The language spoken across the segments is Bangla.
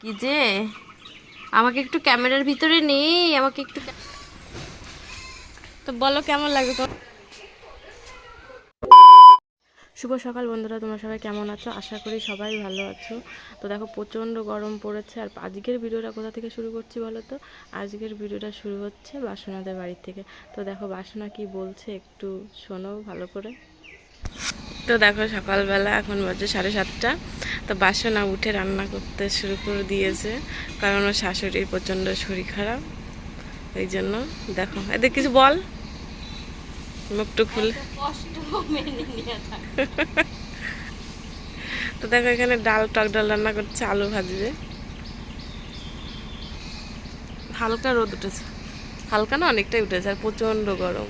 কি যে? আমাকে একটু ক্যামেরার ভিতরে নেই আমাকে একটু তো বলো কেমন লাগে তো শুভ সকাল বন্ধুরা তোমরা সবাই কেমন আছো? আশা করি সবাই ভালো আছো। তো দেখো প্রচণ্ড গরম পড়েছে আর আজকের ভিডিওটা কোথা থেকে শুরু করছি বলো তো? আজকের ভিডিওটা শুরু হচ্ছে বাসনাদের বাড়ি থেকে। তো দেখো বাসনা কি বলছে একটু শোনো ভালো করে। তো দেখো সকালবেলা এখন বাজে সাড়ে সাতটা। তো বাসনা উঠে রান্না করতে শুরু করে দিয়েছে। কারণ ওর শাশুড়ির প্রচণ্ড শরীর খারাপ। এই জন্য দেখো, এদের কিছু বল? মুখটু খুলে। তো দেখো এখানে ডাল টক ডাল রান্না করছে, আলু ভাজবে। হালকা রোদ উঠেছে। হালকা না, অনেকটাই উঠেছে, আর প্রচণ্ড গরম।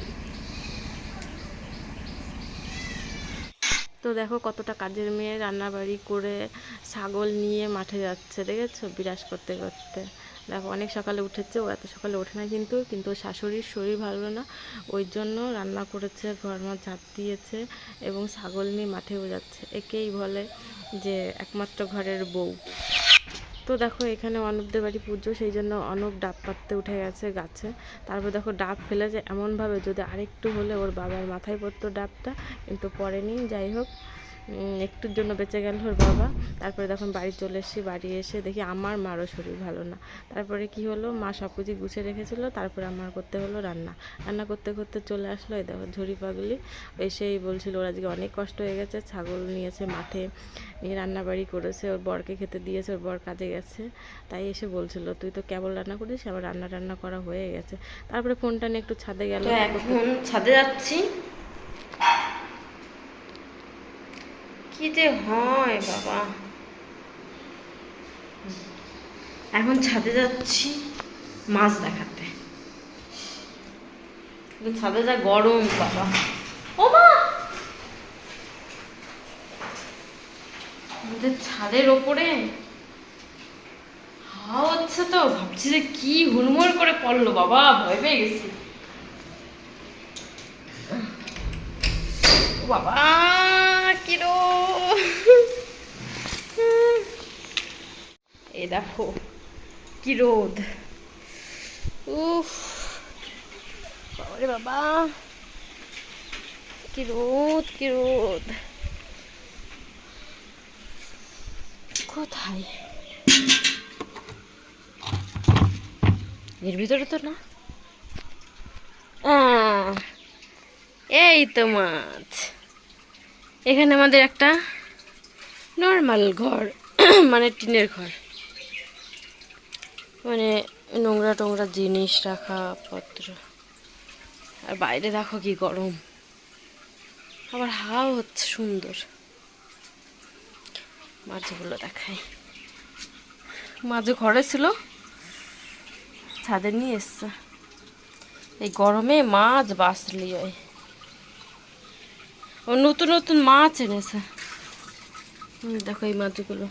তো দেখো কতটা কাজের মেয়ে রান্নাবাড়ি করে ছাগল নিয়ে মাঠে যাচ্ছে, দেখেছ? বিরাজ করতে করতে। দেখো, অনেক সকালে উঠেছে, ও এত সকালে ওঠে না কিন্তু কিন্তু শাশুড়ির শরীর ভালো না। ওই জন্য রান্না করেছে, ঘর মাছ ঝাঁপ দিয়েছে এবং ছাগল নিয়ে মাঠেও যাচ্ছে। একেই বলে যে একমাত্র ঘরের বউ। তো দেখো এখানে অনবদের বাড়ি পুজো, সেই জন্য অনুপ ডাব পাততে উঠে গেছে গাছে। তারপর দেখো ডাব ফেলেছে এমনভাবে, যদি আরেকটু হলে ওর বাবার মাথায় পড়তো ডাবটা, কিন্তু পরে নিন যাই হোক। একটুর জন্য বেঁচে গেল ওর বাবা। তারপরে যখন বাড়ি চলে এসেছি, বাড়ি এসে দেখি আমার মারও শরীর ভালো না। তারপরে কি হলো? মা সব কিছু গুছিয়ে রেখেছিলো, তারপরে আমার করতে হলো রান্না। রান্না করতে করতে চলে আসলো, এই দেখো ঝুড়ি পাগলি। এসেই বলছিল ওর আজকে অনেক কষ্ট হয়ে গেছে, ছাগল নিয়েছে মাঠে, নিয়ে রান্না বাড়ি করেছে, ওর বরকে খেতে দিয়েছে, ওর বর কাজে গেছে। তাই এসে বলছিল, তুই তো কেবল রান্না করিস, আবার রান্না টান্না করা হয়ে গেছে। তারপরে ফোনটা নিয়ে একটু ছাদে গেল। ছাদে যাচ্ছি। কি যে হয়, বাবা। এখন ছাদে যাচ্ছি মাছ দেখাতে। ছাদে যা গরম, বাবা। ও মা! আমাদের ছাদের ওপরে। হাওয়া হচ্ছে তো, ভাবছি যে কি হুড়মুড় করে পড়ল, বাবা, ভয় পেয়ে গেছি। বাবা! কি রো এই দেখো কি রোদ। উফ, বাবারে বাবা। কি রোদ কি রোদ। কোথায়? এর ভিতরে তো না। এই তো মাছ। এখানে আমাদের একটা নর্মাল ঘর মানে টিনের ঘর। মানে নোংরা টোংরা জিনিস রাখা পত্র। আর বাইরে দেখো কি গরম। আবার হাওয়া হচ্ছে সুন্দর। মাছগুলো দেখাই। মাছ ঘরে ছিল, ছাদে নিয়ে এসছে। এই গরমে মাছ বাঁচলি হয়। ও নতুন নতুন মাছ এনেছে। দেখো এই মাছগুলো।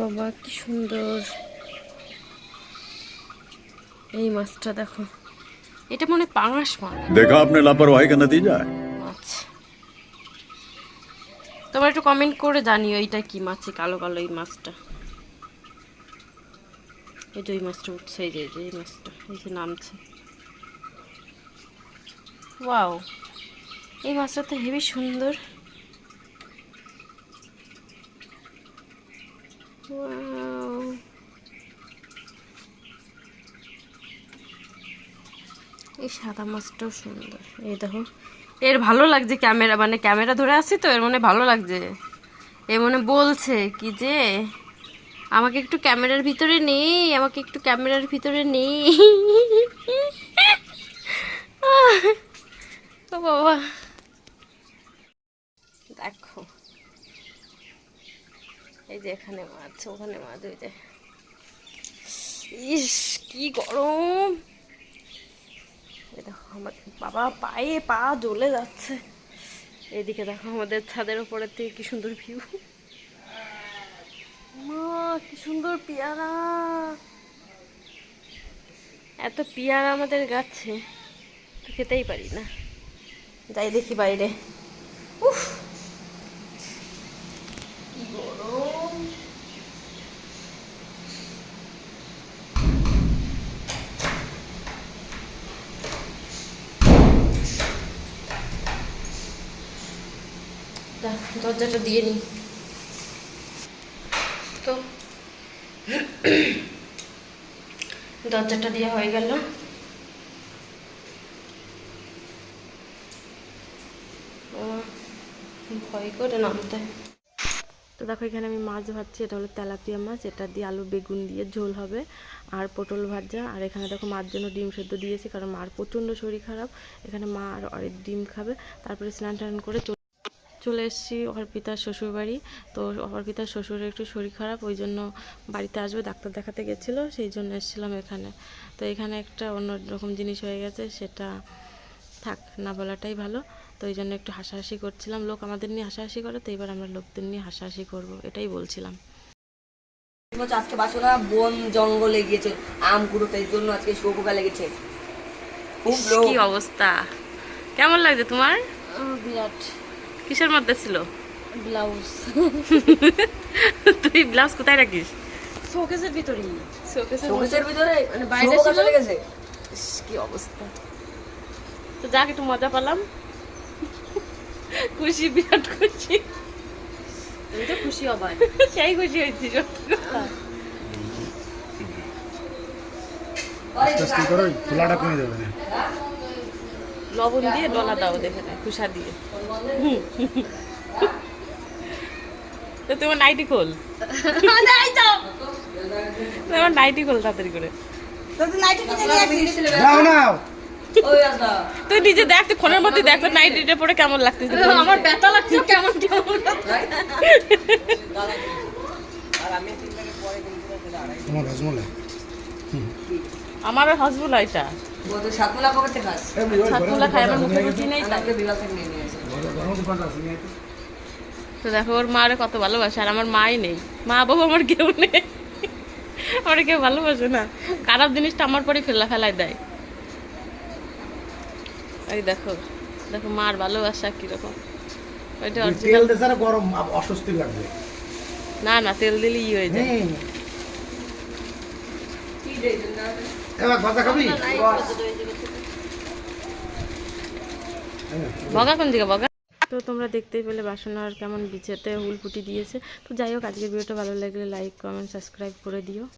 বাবা কি সুন্দর। এই মাছটা দেখো। এটা মনে পাঙাশ মাছ। দেখা আপনি লাপরওয়াহি কা নতিজা মাছ তোমরা একটু কমেন্ট করে জানিও এইটা কি মাছ কালো কালো এই মাছটা। এই ওই মাছটা উঠছে এই যে এই মাছটা এই যে নামছে ওয়াও এই মাছটা তো হেবি সুন্দর. এই সাদা মাছটাও সুন্দর। এই দেখো। এর ভালো লাগছে ক্যামেরা মানে ক্যামেরা ধরে আসছি তো, এর মনে ভালো লাগছে। এ মনে বলছে কি যে আমাকে একটু ক্যামেরার ভিতরে নেই, আমাকে একটু ক্যামেরার ভিতরে নেই। ও বাবা। দেখো। এই যে এখানে মাছ ওখানে মাছ ওই যে। ইস, কি গরম। দেখো আমার বাবা পায়ে পা জ্বলে যাচ্ছে। এদিকে দেখো, আমাদের ছাদের উপরের থেকে কি সুন্দর ভিউ মা, কি সুন্দর পেয়ারা। এত পেয়ারা আমাদের গাছে, তো খেতেই পারি না। যাই দেখি বাইরে। উফ। গরম। দরজাটা দিয়ে নিই তো। দরজাটা দিয়ে হয়ে গেল। ভয় করে নামতে। তো দেখো, এখানে আমি মাছ ভাজছি, এটা হলো তেলাপিয়া মাছ, এটা দিয়ে আলু, বেগুন দিয়ে ঝোল হবে, আর পটল ভাজা। আর এখানে দেখো, মার জন্য ডিম সেদ্ধ দিয়েছি, কারণ মার প্রচণ্ড শরীর খারাপ। এখানে মা আর ডিম খাবে, তারপরে স্নান টান করে চলে এসেছি অর্পিতার শ্বশুর বাড়ি তো অর্পিতার শ্বশুরের একটু শরীর খারাপ ওই জন্য বাড়িতে আসবে ডাক্তার দেখাতে গেছিল সেই জন্য এসেছিলাম এখানে। তো এখানে একটা অন্য রকম জিনিস হয়ে গেছে সেটা থাক না বলাটাই ভালো। তো এই জন্য একটু হাসাহাসি করছিলাম। লোক আমাদের নিয়ে হাসাহাসি করে তো এবার আমরা লোকদের নিয়ে হাসাহাসি করব এটাই বলছিলাম। বলছে আজকে বাসনা বন জঙ্গলে গিয়েছে আম কুড়োতে এই জন্য আজকে শুয়োপোকা লেগেছে। খুব কি অবস্থা। কেমন লাগছে তোমার? বিরাট। কিসের মধ্যে ছিল? ব্লাউজ। তুই ব্লাউজ কোথায় রাখিস? শোকেসের ভিতরেই। শোকেসের ভিতরে? মানে বাইরে চলে গেছে কি অবস্থা। তো যাক একটু মজা পেলাম। খুশি বিরাট খুশি। তো খুশি হবাই সেই খুশি হয়েছি সত্যি কথা। আস্তে আস্তে করো খোলাটা কমে যাবে। না লবণ দিয়ে ডলা দাও দেখে না খুশা দিয়ে। তো তোমার নাইটি খোল। তোমার নাইটি খোল তাড়াতাড়ি করে। নাও নাও। ওই আসা তুই নিজে দেখ তুই ফোনের মধ্যে দেখ তোর নাইটিটা পরে কেমন লাগতেছে আমার ব্যথা লাগছে কেমন কেমন তোমার রসমলাই আমার হসবুল এটা। ও কবে থেকে খাস ছাতমুলা খাই আমার মুখে রুচি নেই তাই। আমাকে নিয়ে নিয়েছে তো। দেখো ওর মারে কত ভালোবাসে আর আমার মাই নেই। মা বাবা আমার কেউ নেই। আমার কেউ ভালোবাসে না। খারাপ জিনিসটা আমার পরে ফেলা ফেলাই দেয়। এই দেখো দেখো মার ভালোবাসা কীরকম। ওইটা অরিজিনাল গরম অস্বস্তি লাগবে। না না তেল দিলে ই হয়ে যায় হুম কি রে এই জন্য? এবার ভাজা খাবি? বগা কোন দিকে বগা? তো তোমরা দেখতেই পেলে বাসন আর কেমন বিছেতে হুলপুটি দিয়েছে। তো যাই হোক আজকের ভিডিওটা ভালো লাগলে লাইক কমেন্ট সাবস্ক্রাইব করে দিও।